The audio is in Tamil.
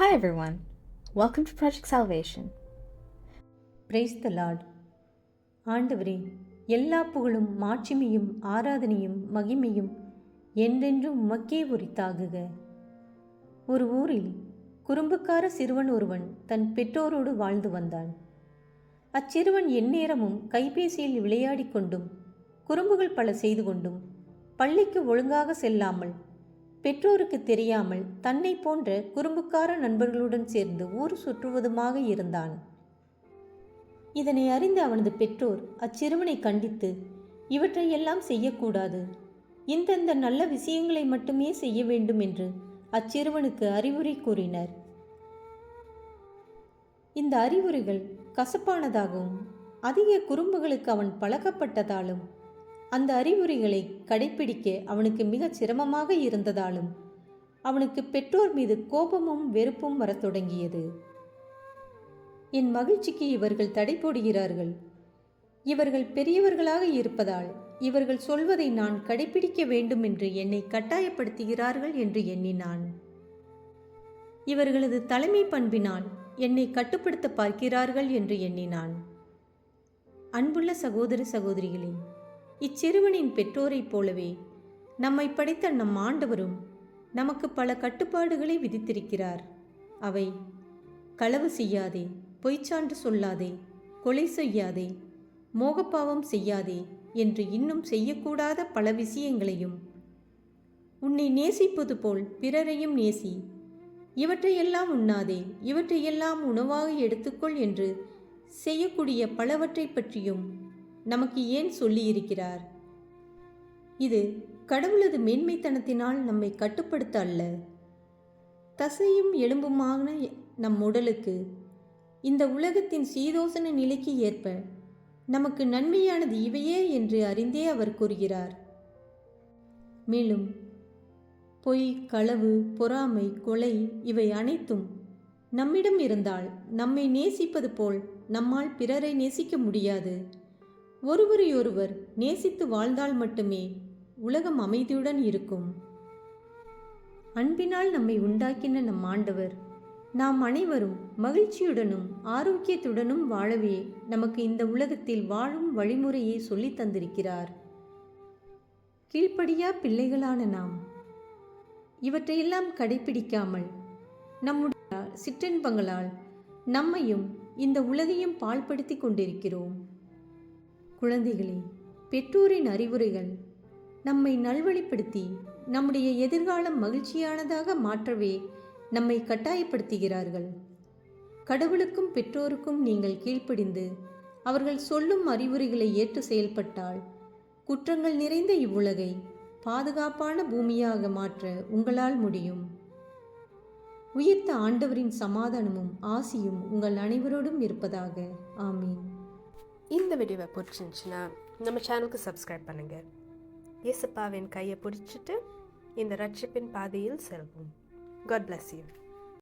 Hi everyone. Welcome to Project Salvation. Praise the lord ஆண்டவரே எல்லா புகழும் மாட்சிமையும் ஆராதனையும் மகிமையும் என்றென்றும் உமக்கே உரித்தாகுக ஒரு ஊரில் குறும்புக்கார சிறுவன் ஒருவன் தன் பெற்றோரோடு வாழ்ந்து வந்தான் அச்சிறுவன் எந்நேரமும் கைபேசியில் விளையாடிக் கொண்டும் குறும்புகள் பல செய்து கொண்டும் பள்ளிக்கு ஒழுங்காக செல்லாமல் பெற்றோருக்கு தெரியாமல் தன்னை போன்ற குறும்புக்கார நண்பர்களுடன் சேர்ந்து ஊர் சுற்றுவதுமாக இருந்தான். இதனை அறிந்த அவனது பெற்றோர் அச்சிறுவனை கண்டித்து இவற்றையெல்லாம் செய்யக்கூடாது. இந்தந்த நல்ல விஷயங்களை மட்டுமே செய்ய வேண்டும் என்று அச்சிறுவனுக்கு அறிவுரை கூறினர். இந்த அறிவுரைகள் கசப்பானதாகவும் அதிக குறும்புகளுக்கு அவன் பழக்கப்பட்டதாலும் அந்த அறிவுரைகளை கடைப்பிடிக்க அவனுக்கு மிகச் சிரமமாக இருந்ததாலும் அவனுக்கு பெற்றோர் மீது கோபமும் வெறுப்பும் வரத் தொடங்கியது. என் மகிழ்ச்சிக்கு இவர்கள் தடை போடுகிறார்கள். இவர்கள் பெரியவர்களாக இருப்பதால் இவர்கள் சொல்வதை நான் கடைபிடிக்க வேண்டும் என்று என்னை கட்டாயப்படுத்துகிறார்கள் என்று எண்ணினான். இவர்களது தலைமை பண்பினால் என்னை கட்டுப்படுத்த பார்க்கிறார்கள் என்று எண்ணினான். அன்புள்ள சகோதர சகோதரிகளே இச்சிறுவனின் பெற்றோரைப் போலவே நம்மை படைத்த நம் ஆண்டவரும் நமக்கு பல கட்டுப்பாடுகளை விதித்திருக்கிறார். அவை களவு செய்யாதே பொய்ச்சான்று சொல்லாதே கொலை செய்யாதே மோகப்பாவம் செய்யாதே என்று இன்னும் செய்யக்கூடாத பல விஷயங்களையும் உன்னை நேசிப்பது போல் பிறரையும் நேசி இவற்றையெல்லாம் உண்ணாதே இவற்றையெல்லாம் உணவாக எடுத்துக்கொள் என்று செய்யக்கூடிய பலவற்றை பற்றியும் நமக்கு ஏன் சொல்லியிருக்கிறார்? இது கடவுளது மேன்மைத்தனத்தினால் நம்மை கட்டுப்படுத்த அல்ல. தசையும் எலும்புமான நம் உடலுக்கு இந்த உலகத்தின் சீதோசன நிலைக்கு ஏற்ப நமக்கு நன்மையானது இவையே என்று அறிந்தே அவர் கூறுகிறார். மேலும் பொய் களவு பொறாமை கொலை இவை அனைத்தும் நம்மிடம் இருந்தால் நம்மை நேசிப்பது போல் நம்மால் பிறரை நேசிக்க முடியாது. ஒருவரையொருவர் நேசித்து வாழ்ந்தால் மட்டுமே உலகம் அமைதியுடன் இருக்கும். அன்பினால் நம்மை உண்டாக்கின நம் ஆண்டவர் நாம் அனைவரும் மகிழ்ச்சியுடனும் ஆரோக்கியத்துடனும் வாழவே நமக்கு இந்த உலகத்தில் வாழும் வழிமுறையை சொல்லித் தந்திருக்கிறார். கீழ்ப்படியா பிள்ளைகளான நாம் இவற்றையெல்லாம் கடைபிடிக்காமல் நம்முடைய சிற்றின்பங்களால் நம்மையும் இந்த உலகையும் பாழ்படுத்தி கொண்டிருக்கிறோம். குழந்தைகளே பெற்றோரின் அறிவுரைகள் நம்மை நல்வழிப்படுத்தி நம்முடைய எதிர்காலம் மகிழ்ச்சியானதாக மாற்றவே நம்மை கட்டாயப்படுத்துகிறார்கள். கடவுளுக்கும் பெற்றோருக்கும் நீங்கள் கீழ்ப்படிந்து அவர்கள் சொல்லும் அறிவுரைகளை ஏற்று செயல்பட்டால் குற்றங்கள் நிறைந்த இவ்வுலகை பாதுகாப்பான பூமியாக மாற்ற உங்களால் முடியும். உயிர்த்த ஆண்டவரின் சமாதானமும் ஆசியும் உங்கள் அனைவரோடும் இருப்பதாக. ஆமீன். இந்த வீடியோவை பிடிச்சிருந்துச்சுன்னா நம்ம சேனலுக்கு சப்ஸ்கிரைப் பண்ணுங்கள் இயேசப்பாவின் கையை பிடிச்சிட்டு இந்த ரட்சிப்பின் பாதையில் செல்வோம். God bless you